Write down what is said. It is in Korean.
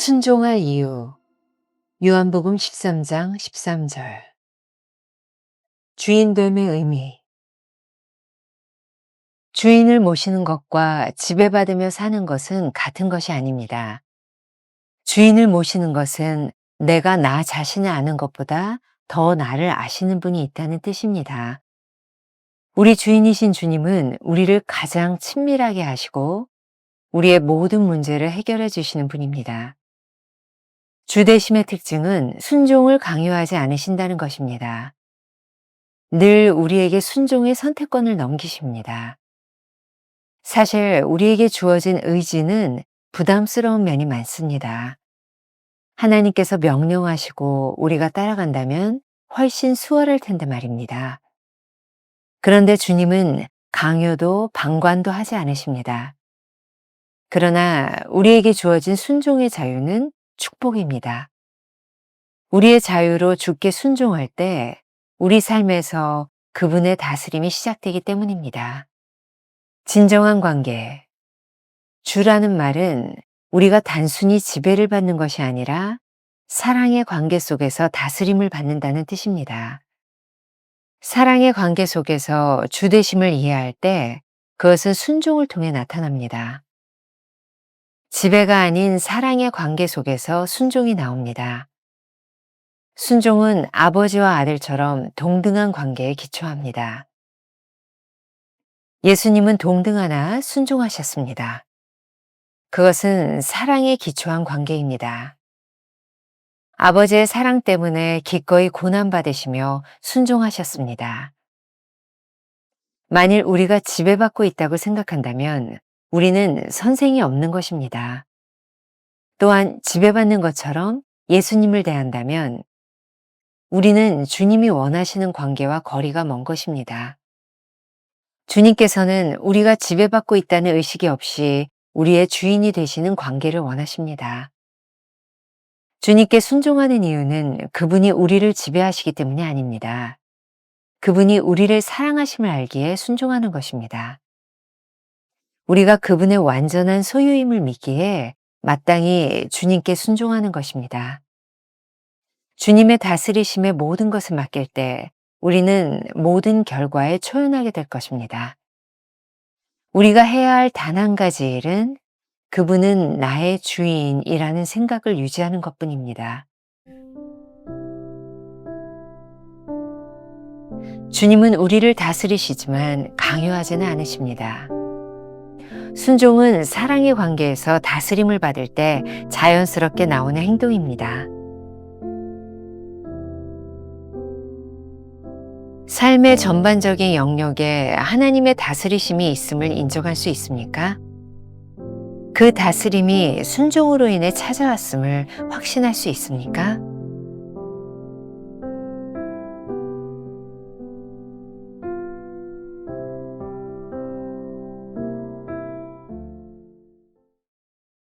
순종할 이유. 요한복음 13장 13절. 주인됨의 의미. 주인을 모시는 것과 지배받으며 사는 것은 같은 것이 아닙니다. 주인을 모시는 것은 내가 나 자신을 아는 것보다 더 나를 아시는 분이 있다는 뜻입니다. 우리 주인이신 주님은 우리를 가장 친밀하게 하시고 우리의 모든 문제를 해결해 주시는 분입니다. 주대심의 특징은 순종을 강요하지 않으신다는 것입니다. 늘 우리에게 순종의 선택권을 넘기십니다. 사실 우리에게 주어진 의지는 부담스러운 면이 많습니다. 하나님께서 명령하시고 우리가 따라간다면 훨씬 수월할 텐데 말입니다. 그런데 주님은 강요도 방관도 하지 않으십니다. 그러나 우리에게 주어진 순종의 자유는 축복입니다. 우리의 자유로 주께 순종할 때 우리 삶에서 그분의 다스림이 시작되기 때문입니다. 진정한 관계. 주라는 말은 우리가 단순히 지배를 받는 것이 아니라 사랑의 관계 속에서 다스림을 받는다는 뜻입니다. 사랑의 관계 속에서 주대심을 이해할 때 그것은 순종을 통해 나타납니다. 지배가 아닌 사랑의 관계 속에서 순종이 나옵니다. 순종은 아버지와 아들처럼 동등한 관계에 기초합니다. 예수님은 동등하나 순종하셨습니다. 그것은 사랑에 기초한 관계입니다. 아버지의 사랑 때문에 기꺼이 고난받으시며 순종하셨습니다. 만일 우리가 지배받고 있다고 생각한다면 우리는 선생이 없는 것입니다. 또한 지배받는 것처럼 예수님을 대한다면 우리는 주님이 원하시는 관계와 거리가 먼 것입니다. 주님께서는 우리가 지배받고 있다는 의식이 없이 우리의 주인이 되시는 관계를 원하십니다. 주님께 순종하는 이유는 그분이 우리를 지배하시기 때문이 아닙니다. 그분이 우리를 사랑하심을 알기에 순종하는 것입니다. 우리가 그분의 완전한 소유임을 믿기에 마땅히 주님께 순종하는 것입니다. 주님의 다스리심에 모든 것을 맡길 때 우리는 모든 결과에 초연하게 될 것입니다. 우리가 해야 할 단 한 가지 일은 그분은 나의 주인이라는 생각을 유지하는 것 뿐입니다. 주님은 우리를 다스리시지만 강요하지는 않으십니다. 순종은 사랑의 관계에서 다스림을 받을 때 자연스럽게 나오는 행동입니다. 삶의 전반적인 영역에 하나님의 다스리심이 있음을 인정할 수 있습니까? 그 다스림이 순종으로 인해 찾아왔음을 확신할 수 있습니까?